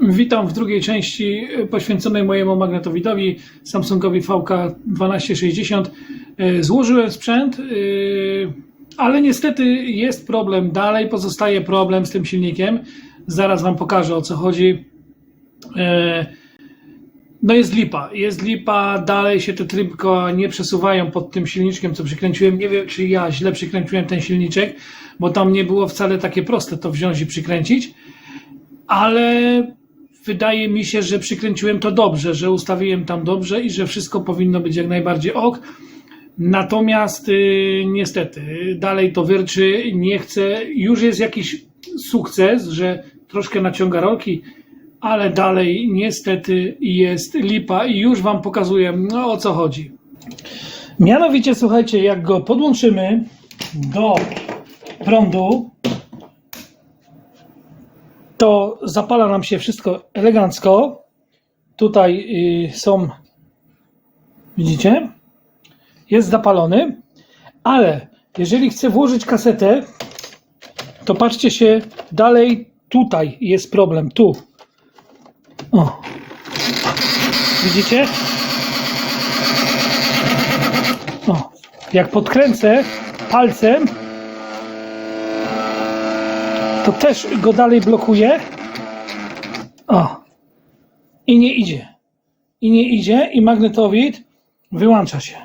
Witam w drugiej części poświęconej mojemu magnetowidowi Samsungowi VK1260. E, Złożyłem sprzęt, e, ale niestety jest problem. Dalej pozostaje problem z tym silnikiem. Zaraz Wam pokażę o co chodzi. E, No jest lipa, jest lipa, dalej się te trybko nie przesuwają pod tym silniczkiem, co przykręciłem. Nie wiem, czy ja źle przykręciłem ten silniczek, bo tam nie było wcale takie proste to wziąć i przykręcić ale wydaje mi się, że przykręciłem to dobrze, że ustawiłem tam dobrze i że wszystko powinno być jak najbardziej ok. Natomiast y, niestety dalej to wyrczy, nie chcę. Już jest jakiś sukces, że troszkę naciąga rolki, ale dalej niestety jest lipa i już Wam pokazuję no, o co chodzi. Mianowicie, słuchajcie, jak go podłączymy do prądu, to zapala nam się wszystko elegancko. Tutaj y, są, widzicie, jest zapalony, ale jeżeli chcę włożyć kasetę, to patrzcie się dalej, tutaj jest problem, tu. O. Widzicie? O. Jak podkręcę palcem, to też go dalej blokuje. O. I nie idzie. I nie idzie i magnetowid wyłącza się.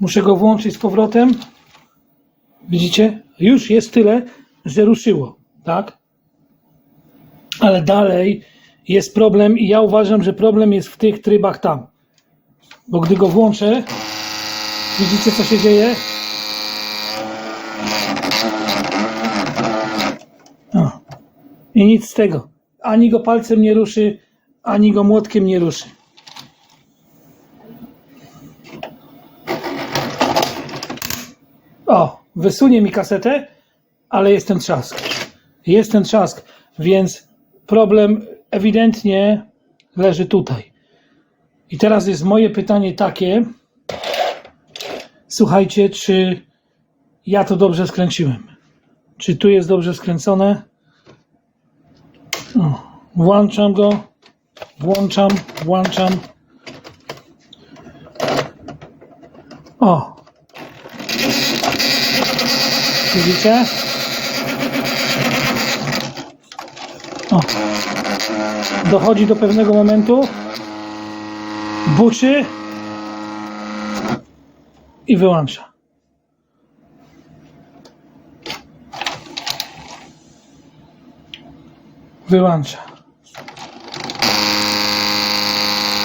Muszę go włączyć z powrotem. Widzicie? Już jest tyle, że ruszyło, tak? Ale dalej jest problem i ja uważam, że problem jest w tych trybach tam. Bo gdy go włączę, widzicie co się dzieje? I nic z tego. Ani go palcem nie ruszy, ani go młotkiem nie ruszy. O, wysunie mi kasetę, ale jest ten trzask. Jest ten trzask, więc problem ewidentnie leży tutaj. I teraz jest moje pytanie takie. Słuchajcie, czy ja to dobrze skręciłem? Czy tu jest dobrze skręcone? Włączam go. Włączam, włączam. O. Widzicie? O. Dochodzi do pewnego momentu. Buczy. I wyłącza. Wyłącza.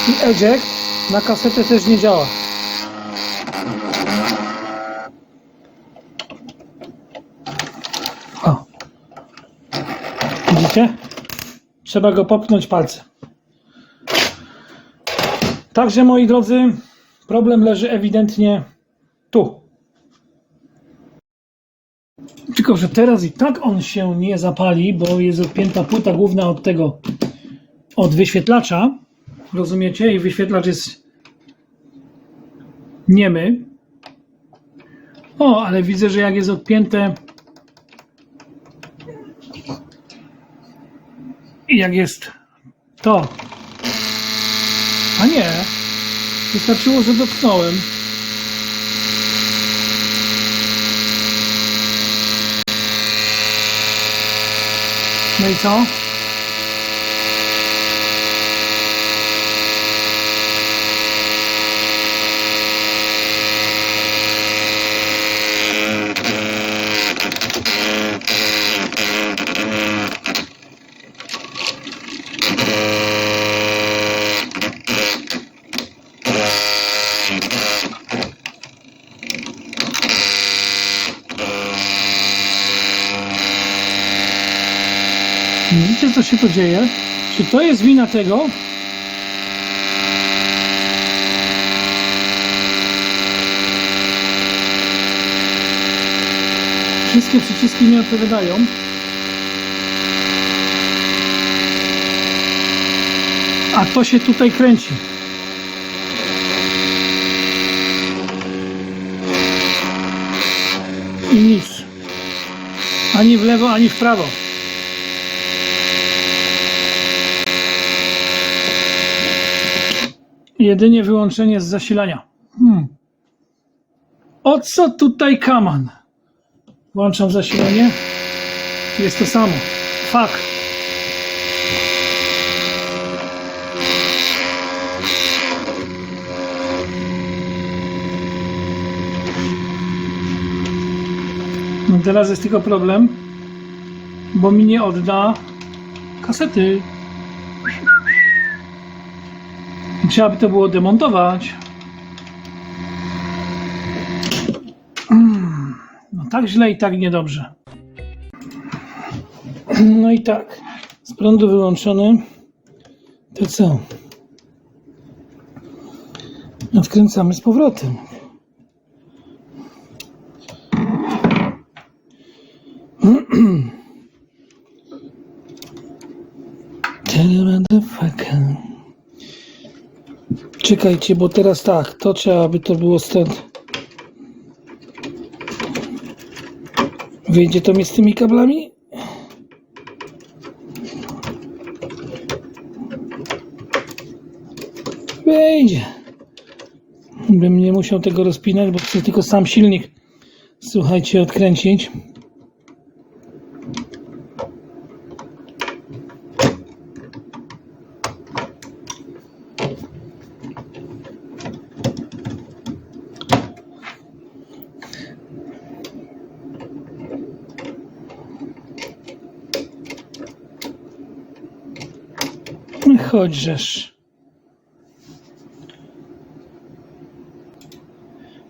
I eject na kasetę też nie działa. O. Widzicie? Trzeba go popchnąć palcem. Także moi drodzy, problem leży ewidentnie tu. Tylko, że teraz i tak on się nie zapali, bo jest odpięta płyta główna od tego, od wyświetlacza. Rozumiecie? I wyświetlacz jest niemy. O, ale widzę, że jak jest odpięte i jak jest to. A nie. Wystarczyło, że dotknąłem. No i Widzicie, co się tu dzieje? Czy to jest wina tego? Wszystkie przyciski nie odpowiadają. A to się tutaj kręci. I nic. Ani w lewo, ani w prawo. Jedynie wyłączenie z zasilania. Hmm. O co tutaj kaman? Włączam zasilanie. Jest to samo. Fuck. No teraz jest tylko problem, bo mi nie odda kasety. Trzeba by to było demontować. Mm, No tak źle i tak niedobrze. No i tak, z prądu wyłączony. To co? Odkręcamy z powrotem. Czekajcie, bo teraz tak, to trzeba by to było stąd. Wyjdzie to mi z tymi kablami? Wejdzie. Bym nie musiał tego rozpinać, bo chcę tylko sam silnik, słuchajcie, odkręcić. Chodźżesz.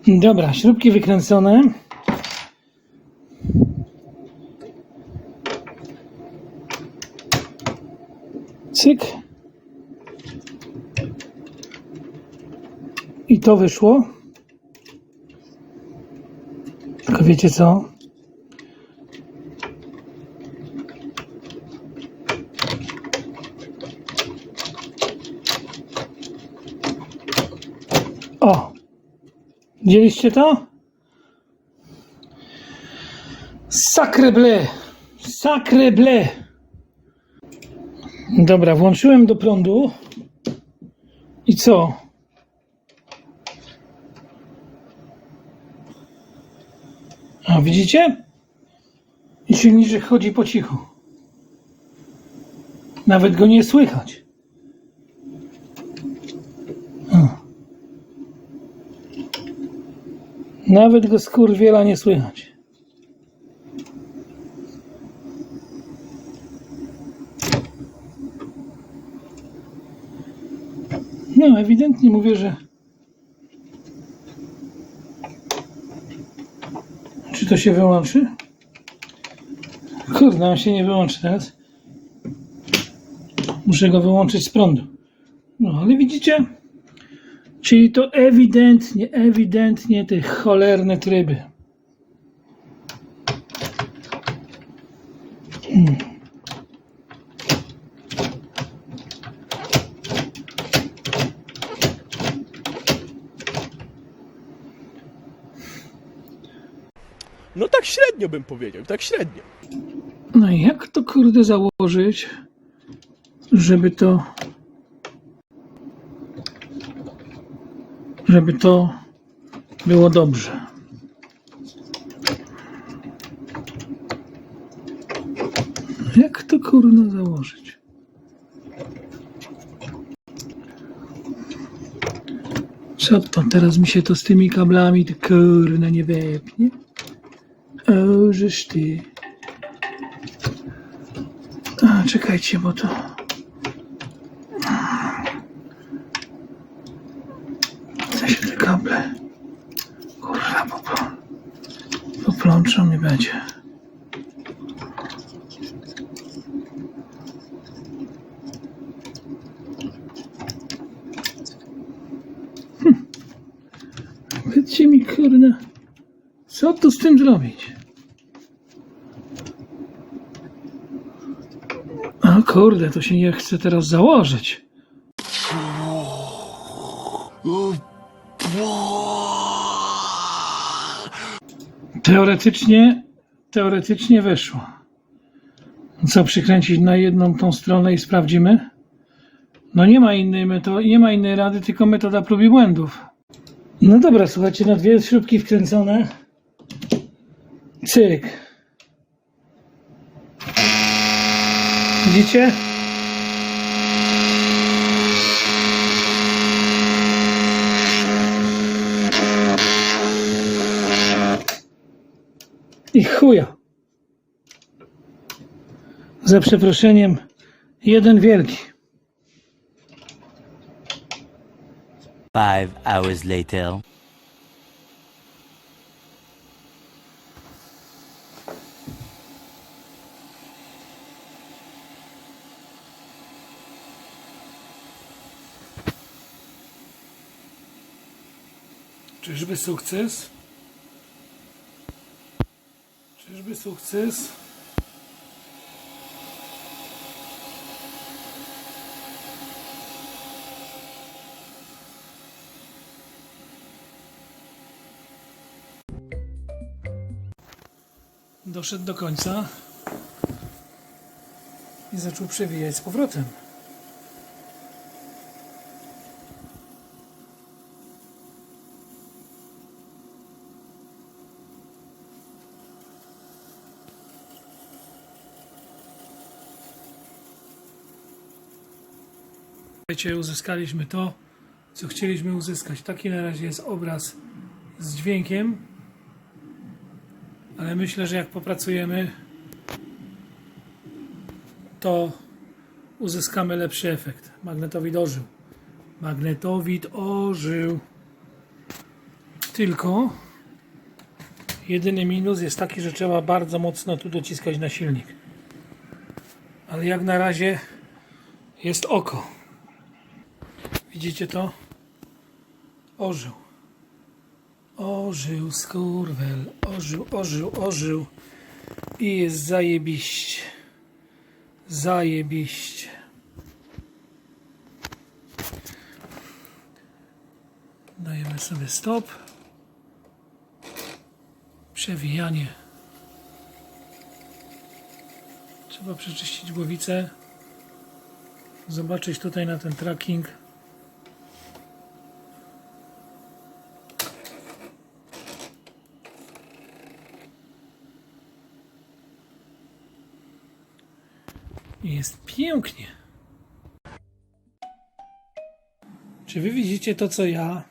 Dobra, śrubki wykręcone. Cyk. I to wyszło. Tylko wiecie co? O! Widzieliście to? Sacre bleu! Sacre bleu! Dobra, włączyłem do prądu. I co? A widzicie? I silniczek chodzi po cichu. Nawet go nie słychać. Nawet go skurwiela nie słychać. No, ewidentnie mówię, że. Czy to się wyłączy? Kurde, on się nie wyłączy teraz. Muszę go wyłączyć z prądu. No, ale widzicie? Czyli to ewidentnie, ewidentnie te cholerne tryby. Hmm. No tak średnio bym powiedział, tak średnio. No i jak to kurde założyć, żeby to. Żeby to było dobrze. Jak to kurde założyć? Co to teraz mi się to z tymi kablami to kurde nie wepnie? O, żeż ty. A, czekajcie, bo to. Co się te kable. Kurwa, popl... poplączą mi będzie. Hm. Mi, kurde, co tu z tym zrobić? O kurde, to się nie chce teraz założyć. Teoretycznie, teoretycznie weszło. Co, przykręcić na jedną tą stronę i sprawdzimy? No nie ma innej metody, nie ma innej rady, tylko metoda prób i błędów. No dobra, słuchajcie, na dwie śrubki wkręcone. Cyk. Widzicie? I chuja. Za przeproszeniem, jeden wielki. Five hours later. Czyżby sukces? Czyżby sukces? Doszedł do końca i zaczął przewijać z powrotem. Słuchajcie, uzyskaliśmy to, co chcieliśmy uzyskać. Taki na razie jest obraz z dźwiękiem, ale myślę, że jak popracujemy, to uzyskamy lepszy efekt. Magnetowid ożył. Magnetowid ożył. Tylko jedyny minus jest taki, że trzeba bardzo mocno tu dociskać na silnik. Ale jak na razie jest oko. Widzicie to? Ożył. Ożył skurwel. Ożył, ożył, ożył. I jest zajebiście. Zajebiście. Dajemy sobie stop. Przewijanie. Trzeba przeczyścić głowicę. Zobaczyć tutaj na ten tracking. Jest pięknie. Czy wy widzicie to, co ja?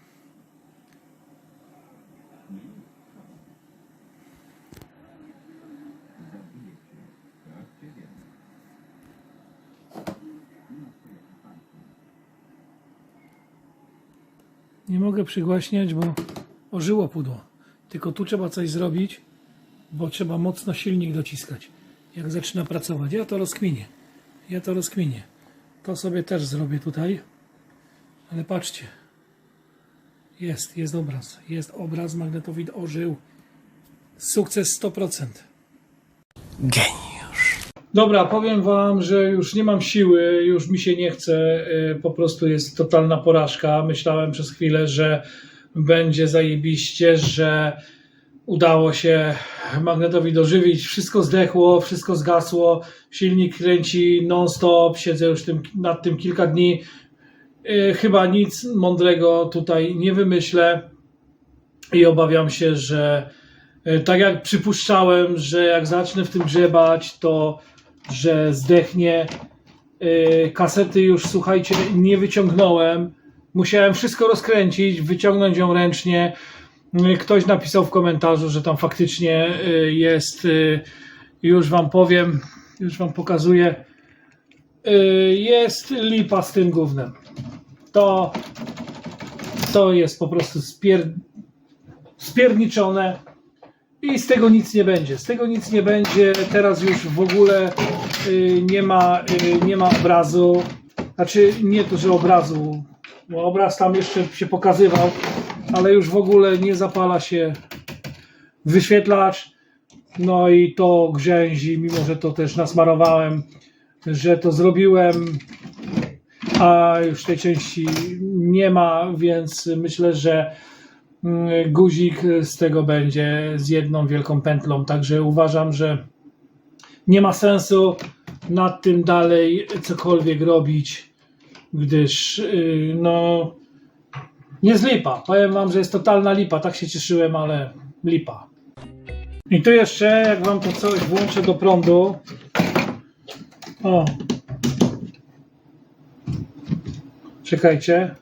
Nie mogę przygłaśniać, bo ożyło pudło. Tylko tu trzeba coś zrobić, bo trzeba mocno silnik dociskać. Jak zaczyna pracować. Ja to rozkminię. Ja to rozkminię. To sobie też zrobię tutaj. Ale patrzcie. Jest, jest obraz. Jest obraz, magnetowid ożył. Sukces 100%. Geniusz. Dobra, powiem Wam, że już nie mam siły, już mi się nie chce, y, po prostu jest totalna porażka. Myślałem przez chwilę, że będzie zajebiście, że udało się magnetowi dożywić, wszystko zdechło, wszystko zgasło, silnik kręci non-stop, siedzę już tym, nad tym kilka dni. Y, Chyba nic mądrego tutaj nie wymyślę i obawiam się, że y, tak jak przypuszczałem, że jak zacznę w tym grzebać, to że zdechnie. Y, Kasety już, słuchajcie, nie wyciągnąłem. Musiałem wszystko rozkręcić, wyciągnąć ją ręcznie. Y, Ktoś napisał w komentarzu, że tam faktycznie y, jest, y, już wam powiem, już wam pokazuję, jest lipa z tym gównem. To, to jest po prostu spier, spierniczone. I z tego nic nie będzie. Z tego nic nie będzie. Teraz już w ogóle nie, ma, nie ma obrazu. Znaczy, nie to, że obrazu, bo obraz tam jeszcze się pokazywał, ale już w ogóle nie zapala się wyświetlacz. No i to grzęzi, mimo że to też nasmarowałem, że to zrobiłem, a już tej części nie ma, więc myślę, że mm, guzik z tego będzie z jedną wielką pętlą. Także uważam, że nie ma sensu nad tym dalej cokolwiek robić. gdyż yy, no z lipa. Powiem wam, że jest totalna lipa. Tak się cieszyłem, ale lipa. I tu jeszcze, jak wam to coś włączę do prądu. O. Czekajcie.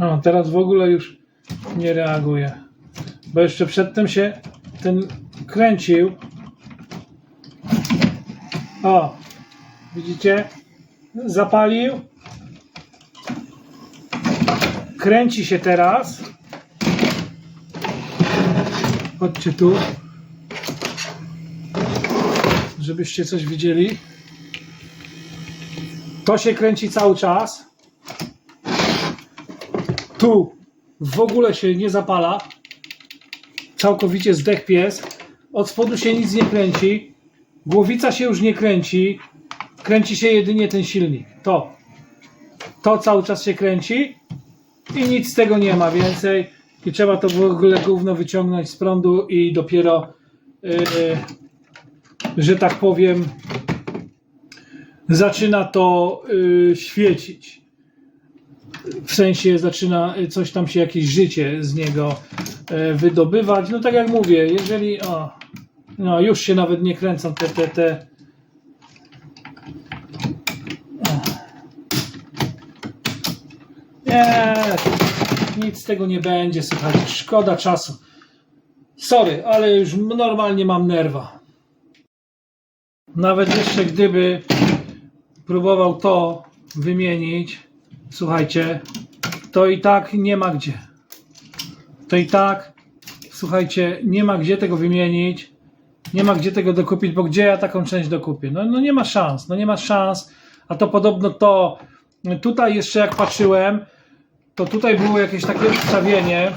O, teraz w ogóle już nie reaguje. Bo jeszcze przedtem się ten kręcił. O, widzicie? Zapalił. Kręci się teraz. Chodźcie tu. Żebyście coś widzieli. To się kręci cały czas. Tu w ogóle się nie zapala. Całkowicie zdech pies. Od spodu się nic nie kręci. Głowica się już nie kręci. Kręci się jedynie ten silnik. To. To cały czas się kręci. I nic z tego nie ma więcej. I trzeba to w ogóle gówno wyciągnąć z prądu i dopiero, yy, że tak powiem, zaczyna to yy, świecić w sensie zaczyna coś tam się, jakieś życie z niego e, wydobywać. No tak jak mówię, jeżeli. O, no już się nawet nie kręcą te. te, te Nie, nic z tego nie będzie, słuchajcie. Szkoda czasu. Sorry, ale już normalnie mam nerwa. Nawet jeszcze gdyby próbował to wymienić, słuchajcie, to i tak nie ma gdzie. To i tak, słuchajcie, nie ma gdzie tego wymienić, nie ma gdzie tego dokupić, bo gdzie ja taką część dokupię? No, no nie ma szans, no nie ma szans, a to podobno to, tutaj jeszcze jak patrzyłem, to tutaj było jakieś takie ustawienie,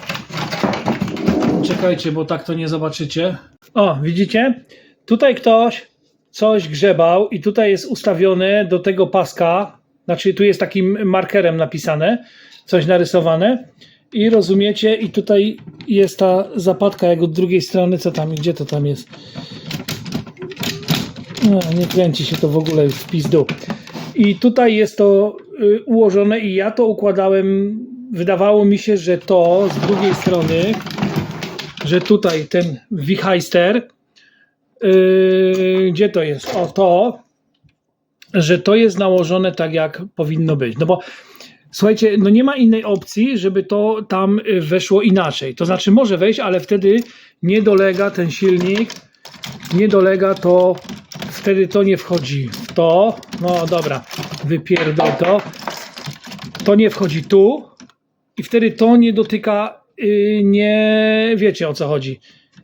czekajcie, bo tak to nie zobaczycie. O, widzicie? Tutaj ktoś coś grzebał i tutaj jest ustawione do tego paska, znaczy tu jest takim markerem napisane, coś narysowane i rozumiecie, i tutaj jest ta zapadka jak od drugiej strony, co tam, gdzie to tam jest? No, nie kręci się to w ogóle w pizdu. I tutaj jest to y, ułożone i ja to układałem, wydawało mi się, że to z drugiej strony, że tutaj ten wichajster, yy, gdzie to jest? O, to, że to jest nałożone tak, jak powinno być. No bo słuchajcie, no nie ma innej opcji, żeby to tam y, weszło inaczej. To znaczy może wejść, ale wtedy nie dolega ten silnik, nie dolega to, wtedy to nie wchodzi to. No dobra, wypierdol to. To nie wchodzi tu i wtedy to nie dotyka, yy, nie wiecie o co chodzi.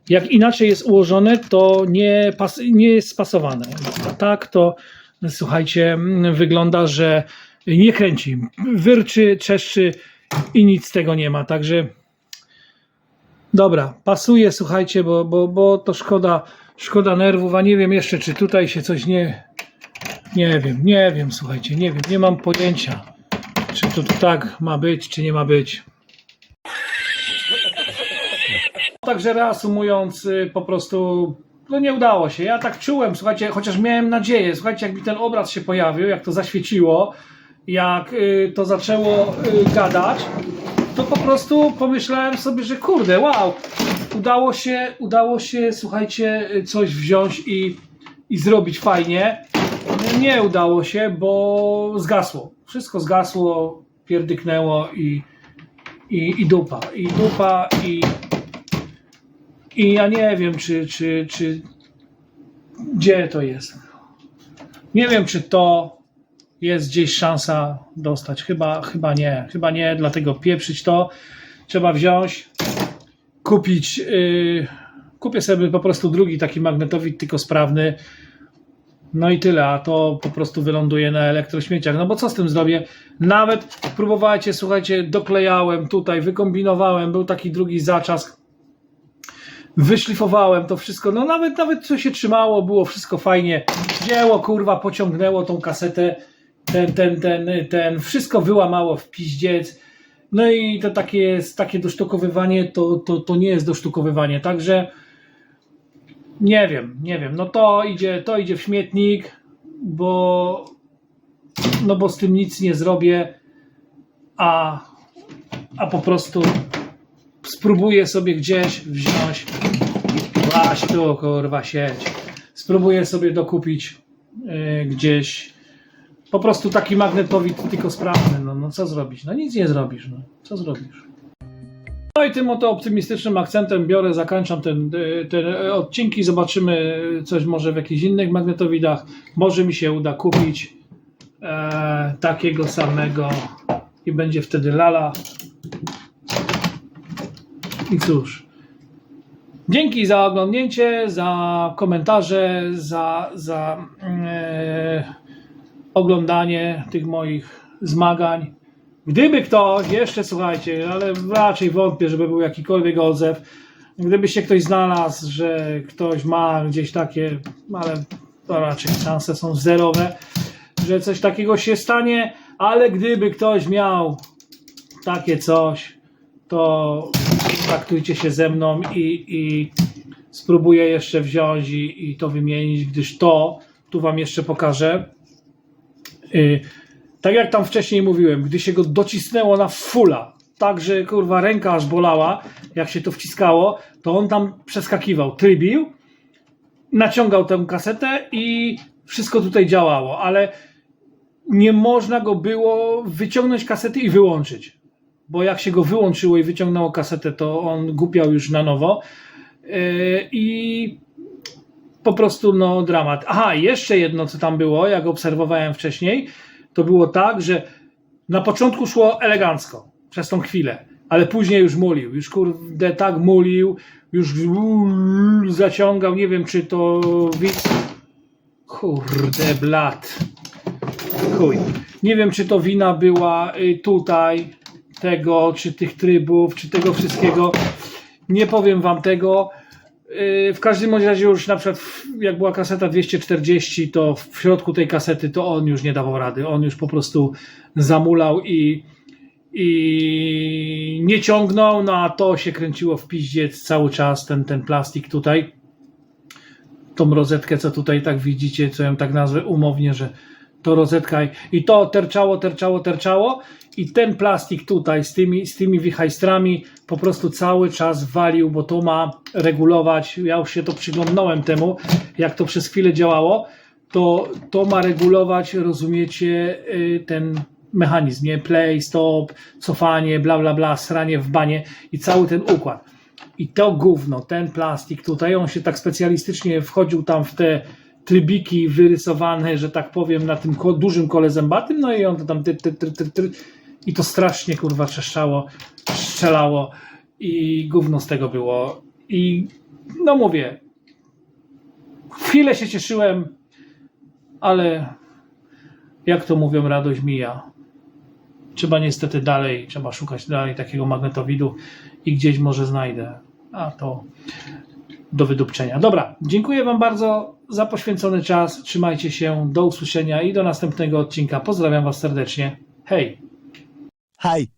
Jak inaczej jest ułożone, to nie, pas, nie jest spasowane. A tak to słuchajcie, mm, wygląda, że nie kręci. Wyrczy, czeszczy i nic z tego nie ma. Także dobra, pasuje, słuchajcie, bo, bo, bo to szkoda, szkoda nerwów, a nie wiem jeszcze, czy tutaj się coś nie. Nie wiem, nie wiem, słuchajcie, nie wiem, nie mam pojęcia, czy to tak ma być, czy nie ma być. Także reasumując, y, po prostu no nie udało się. Ja tak czułem, słuchajcie, chociaż miałem nadzieję, słuchajcie, jak mi ten obraz się pojawił, jak to zaświeciło, jak y, to zaczęło y, gadać, to po prostu pomyślałem sobie, że kurde, wow, udało się, udało się, słuchajcie, coś wziąć i, i zrobić fajnie. Nie udało się, bo zgasło. Wszystko zgasło, pierdyknęło i, i, i dupa. I dupa, i, i ja nie wiem, czy, czy, czy gdzie to jest. Nie wiem, czy to jest gdzieś szansa dostać. Chyba, chyba nie. Chyba nie, dlatego pieprzyć to. Trzeba wziąć, kupić. Yy, kupię sobie po prostu drugi taki magnetowid, tylko sprawny. No i tyle, a to po prostu wyląduje na elektrośmieciach. No bo co z tym zrobię? Nawet próbowajcie, słuchajcie, doklejałem tutaj, wykombinowałem, był taki drugi zaczask wyszlifowałem to wszystko, no nawet, nawet co się trzymało, było wszystko fajnie, dzieło, kurwa, pociągnęło tą kasetę, ten, ten, ten, ten, wszystko wyłamało w piździec, no i to takie takie dosztukowywanie, to, to, to nie jest dosztukowywanie, także Nie wiem, nie wiem. No to idzie, to idzie w śmietnik, bo no bo z tym nic nie zrobię, a, a po prostu spróbuję sobie gdzieś wziąć właśnie tu kurwa sieć. Spróbuję sobie dokupić y, gdzieś po prostu taki magnetowid tylko sprawny. No, no co zrobić? No nic nie zrobisz. No. Co zrobisz? No i tym oto optymistycznym akcentem biorę, zakończam ten, y, te odcinki. Zobaczymy coś może w jakichś innych magnetowidach. Może mi się uda kupić e, takiego samego i będzie wtedy lala. I cóż. Dzięki za oglądnięcie, za komentarze, za, za e, oglądanie tych moich zmagań. Gdyby ktoś, jeszcze słuchajcie, ale raczej wątpię, żeby był jakikolwiek odzew, gdyby się ktoś znalazł, że ktoś ma gdzieś takie, ale to raczej szanse są zerowe, że coś takiego się stanie, ale gdyby ktoś miał takie coś, to kontaktujcie się ze mną i, i spróbuję jeszcze wziąć i, i to wymienić, gdyż to, tu Wam jeszcze pokażę, y, tak jak tam wcześniej mówiłem, gdy się go docisnęło na fula, tak że kurwa ręka aż bolała, jak się to wciskało, to on tam przeskakiwał, trybił, naciągał tę kasetę i wszystko tutaj działało, ale nie można go było wyciągnąć kasety i wyłączyć. Bo jak się go wyłączyło i wyciągnęło kasetę, to on głupiał już na nowo. Yy, I po prostu no dramat. Aha, jeszcze jedno, co tam było, jak obserwowałem wcześniej, to było tak, że na początku szło elegancko, przez tą chwilę, ale później już mulił, już kurde tak mulił, już zaciągał, nie wiem czy to. Kurde blat. Chuj. Nie wiem czy to wina była y, tutaj tego, czy tych trybów, czy tego wszystkiego. Nie powiem wam tego. Yy, W każdym razie już na przykład jak była kaseta 240, to w środku tej kasety to on już nie dawał rady. On już po prostu zamulał i, i nie ciągnął, no a to się kręciło w piździec cały czas, ten, ten plastik tutaj. Tą rozetkę, co tutaj tak widzicie, co ją tak nazwę umownie, że to rozetka i- i to terczało, terczało, terczało i ten plastik tutaj z tymi, z tymi wichajstrami po prostu cały czas walił, bo to ma regulować, ja już się to przyglądnąłem temu, jak to przez chwilę działało, to to ma regulować, rozumiecie, y, ten mechanizm, nie? Play, stop, cofanie, bla, bla, bla, sranie w banie i cały ten układ. I to gówno, ten plastik tutaj, on się tak specjalistycznie wchodził tam w te trybiki wyrysowane, że tak powiem, na tym dużym kole zębatym, no i on to tam ty, ty, ty, ty, ty, i to strasznie kurwa trzeszczało, strzelało i gówno z tego było. I no mówię, chwilę się cieszyłem, ale jak to mówią, radość mija. Trzeba niestety dalej, trzeba szukać dalej takiego magnetowidu i gdzieś może znajdę. A to do wydupczenia. Dobra, dziękuję Wam bardzo za poświęcony czas. Trzymajcie się, do usłyszenia i do następnego odcinka. Pozdrawiam Was serdecznie. Hej! Hi,